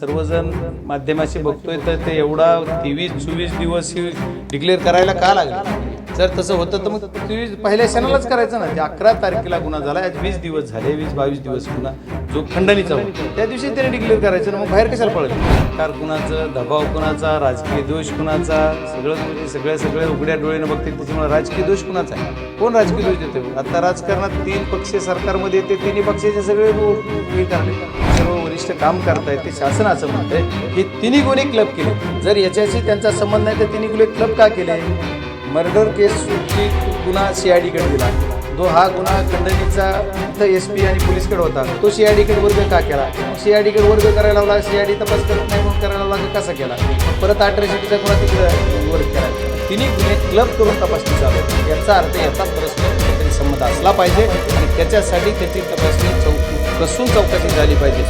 सर्वजण माध्यमाशी बघतोय तर ते एवढा तेवीस चोवीस दिवस डिक्लेअर करायला का लागला? जर तसं होतं तर मग तेवीस पहिल्या क्षणालाच करायचं ना. ते अकरा तारखेला गुन्हा झाला आज वीस दिवस झाले वीस बावीस दिवस गुन्हा जो खंडणीचा होता. त्या दिवशी त्याने डिक्लेअर करायचं ना मग बाहेर कशाला पडलं कार कुणाचं दबाव कुणाचा राजकीय दोष कुणाचा? सगळं म्हणजे सगळ्या सगळ्या उघड्या डोळ्यानं बघते त्याच्यामुळे राजकीय दोष कुणाचा आहे? कोण राजकीय दोष देतो आता राजकारणात तीन पक्ष सरकारमध्ये येते तिन्ही पक्षाचे सगळे हे करणे सर्व उत्कृष्ट काम करतायत ते शासनाचं असं आहे की तिन्ही गुन्हे क्लब केले. जर याच्याशी त्यांचा संबंध नाही तर तिन्ही गुन्हे क्लब का केले? मर्डर केसची गुन्हा सीआयडीकडे दिला. तो हा गुन्हा खंडणीचा एस पी आणि पोलीसकडे होता. तो सीआयडीकडे वर्ग का केला? सीआयडीकडे वर्ग करायला लावला डी तपास करत नाही म्हणून करायला लावला कसा केला? परत अठराशेचा गुन्हा तिकडे वर्ग केला. तिन्ही गुन्हे क्लब करून तपासणी चालू याचा अर्थ याचा परस्पर संबंध असला पाहिजे आणि त्याच्यासाठी त्याची तपासणी चौकी कसून चौकशी झाली पाहिजे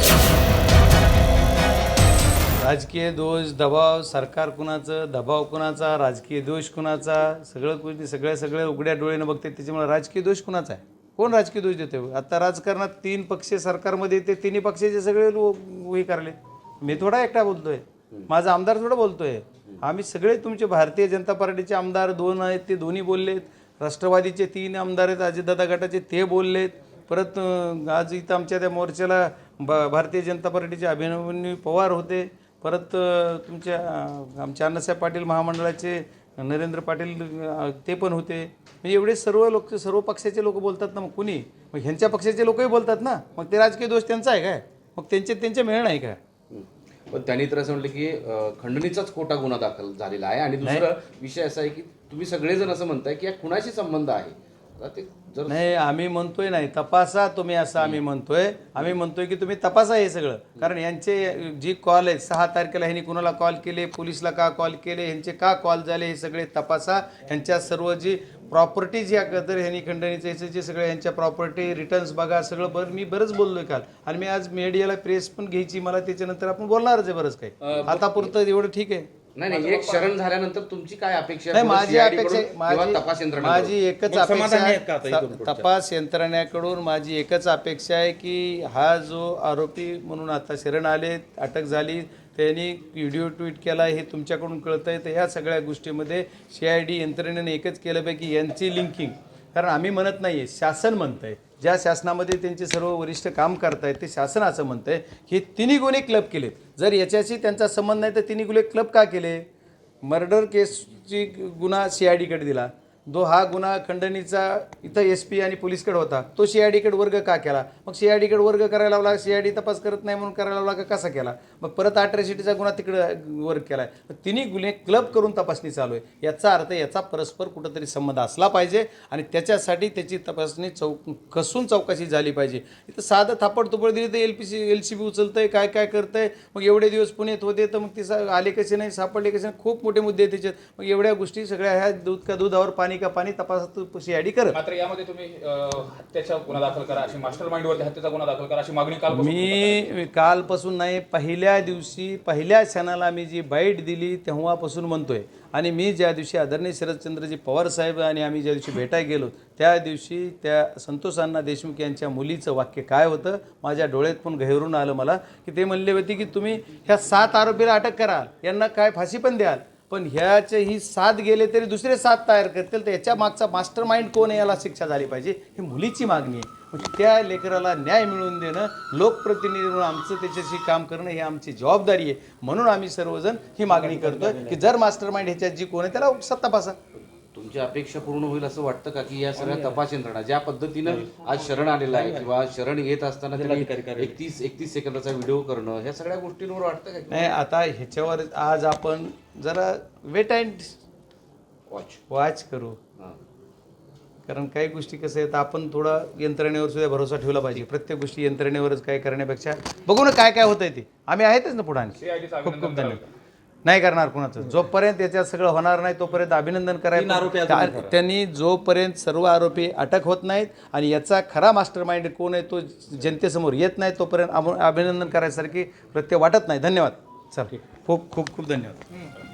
राजकीय दोष दबाव सरकार कुणाचं दबाव कुणाचा राजकीय दोष कुणाचा सगळं कुणी सगळ्या सगळ्या उघड्या डोळ्यानं बघते त्याच्यामुळे राजकीय दोष कुणाचा आहे? कोण राजकीय दोष देते आता राजकारणात तीन पक्ष सरकारमध्ये येते तिन्ही पक्षाचे सगळे लोक हे करले. मी थोडा एकटा बोलतोय. माझा आमदार थोडा बोलतोय. आम्ही सगळे तुमचे भारतीय जनता पार्टीचे आमदार दोन आहेत ते दोन्ही बोललेत. राष्ट्रवादीचे तीन आमदार आहेत अजितदादा गटाचे ते बोललेत. परत आज इथं आमच्या त्या मोर्चाला ब भारतीय जनता पार्टीचे अभिनवनी पवार होते. परत तुमच्या आमच्या अण्णासाहेब पाटील महामंडळाचे नरेंद्र पाटील ते पण होते. म्हणजे एवढे सर्व लोक सर्व पक्षाचे लोक बोलतात ना मग कुणी? मग ह्यांच्या पक्षाचे लोकही बोलतात ना? मग ते राजकीय दोष त्यांचा आहे काय? मग त्यांचे त्यांचे मिळणं आहे काय पण त्यांनी तर असं म्हटलं की खंडणीचाच खोटा गुन्हा दाखल झालेला आहे. आणि दुसरा विषय असा आहे की तुम्ही सगळेजण असं म्हणताय की या खुनाशी संबंध आहे? जर नाही आम्ही म्हणतोय नाही. तपासा तुम्ही असं आम्ही म्हणतोय. आम्ही म्हणतोय की तुम्ही तपासा हे सगळं. कारण यांचे जी कॉल आहेत सहा तारखेला ह्यांनी कुणाला कॉल केले पोलिसला का कॉल केले यांचे का कॉल झाले हे सगळे तपासा. यांच्या सर्व जी प्रॉपर्टी जी तर ह्यांनी खंडणीचे जे सगळे यांच्या प्रॉपर्टी रिटर्न्स बघा सगळं बरं. मी बरंच बोललोय काल. आणि मी आज मीडियाला प्रेस पण घ्यायची मला त्याच्यानंतर आपण बोलणारच आहे बरंच काही. आता पुरतं एवढं ठीक आहे. नाही नाही एक शरण झाल्यानंतर तुमची काय अपेक्षा नाही आहे? माझी अपेक्षा माझी तपास यंत्रणा माझी एकच अपेक्षा आहे? तपास यंत्रणेकडून माझी एकच अपेक्षा आहे की हा जो आरोपी म्हणून आता शरण आले अटक झाली त्यांनी व्हिडिओ ट्विट केला हे तुमच्याकडून कळतंय तर ह्या सगळ्या गोष्टीमध्ये सी आय डी यंत्रणेने एकच केलं पाहिजे की यांची लिंकिंग कारण आम्ही म्हणत नाही आहे शासन म्हणतंय. ज्या शासनामध्ये त्यांचे सर्व वरिष्ठ काम करतायत ते शासन असं आहे की तिन्ही गुन्हे क्लब केलेत. जर याच्याशी त्यांचा संबंध नाही तर तिन्ही गुन्हे क्लब का केले? मर्डर केसची गुन्हा सी आय डीकडे दिला. जो हा गुन्हा खंडणीचा इथं एस पी आणि पोलीसकडे होता. तो सी आय डीकडे वर्ग का केला? मग सी आय डीकडे वर्ग करायला लावला सी आय डी तपास करत नाही म्हणून करायला लावला का कसा केला? मग परत अट्रॅसिटीचा गुन्हा तिकडं वर्ग केला आहे तिन्ही गुन्हे क्लब करून तपासणी चालू आहे. याचा अर्थ याचा परस्पर कुठंतरी संबंध असला पाहिजे आणि त्याच्यासाठी त्याची तपासणी चौक कसून चौकशी झाली पाहिजे. इथं साधं थापड तुपड दिली तर L P C L C B उचलतंय काय काय करतंय? मग एवढे दिवस पुण्यात होते तर मग ते सा- आले कसे नाही सापडले कसे नाही? खूप मोठे मुद्दे आहेत त्याच्यात. मग एवढ्या गोष्टी सगळ्या ह्या दूध का दुधावर पाणी का पाणी तपासात सी आय डी करत. मात्र यामध्ये तुम्ही अं, हत्येचा गुन्हा दाखल करा अशी मास्टर माइंडवरती हत्येचा गुन्हा दाखल करा अशी मागणी काल मी कालपासून नाही पहिल्या दिवशी पहिल्या क्षणाला मी जी बाईट दिली तेव्हापासून म्हणतोय. आणि मी ज्या दिवशी आदरणीय शरदचंद्रजी पवार साहेब आणि आम्ही ज्या दिवशी भेटायला गेलो त्या दिवशी त्या संतोष अण्णा देशमुख यांच्या मुलीचं वाक्य काय होतं माझ्या डोळ्यात पण गहिरून आलं मला की ते म्हणले होते की तुम्ही ह्या सात आरोपीला अटक कराल यांना काय फाशी पण द्याल. पण ह्याचे ही सात गेले तरी दुसरे सात तयार करतील. तर याच्या मागचा मास्टर माइंड कोण आहे याला शिक्षा झाली पाहिजे ही मुलीची मागणी आहे. मग त्या लेकराला न्याय मिळवून देणं लोकप्रतिनिधी म्हणून आमचं त्याच्याशी काम करणं ही आमची जबाबदारी आहे. म्हणून आम्ही सर्वजण ही मागणी करतोय की जर मास्टर माइंड ह्याच्यात जी कोण आहे त्याला सत्ता पासा. तुमची अपेक्षा पूर्ण होईल असं वाटतं का की या सगळ्या तपास यंत्रणा ज्या पद्धतीनं आज शरण आलेला आहे किंवा शरण येत असताना त्यांनी एकतीस एकतीस सेकंदाचा व्हिडिओ करणं ह्या सगळ्या गोष्टींवर वाटतं का? नाही आता ह्याच्यावर आज आपण जरा वेट अँड वॉच वॉच करू. कारण काही गोष्टी कसं आहेत आपण थोडा यंत्रणेवर सुद्धा भरोसा ठेवला पाहिजे. प्रत्येक गोष्टी यंत्रणेवरच काय करण्यापेक्षा. बघू ना काय काय होतंय ते. आम्ही आहेतच ना पुढे खूप खूप धन्यवाद. नाही करणार कुणाचं. जोपर्यंत याच्यात सगळं होणार नाही तोपर्यंत अभिनंदन करायचं त्या- त्यांनी जोपर्यंत सर्व आरोपी अटक होत नाहीत आणि याचा खरा मास्टर माइंड कोण आहे तो जनतेसमोर येत नाही तोपर्यंत अभिनंदन करायसारखी प्रत्यय वाटत नाही. धन्यवाद. चल. खूप खूप खूप धन्यवाद.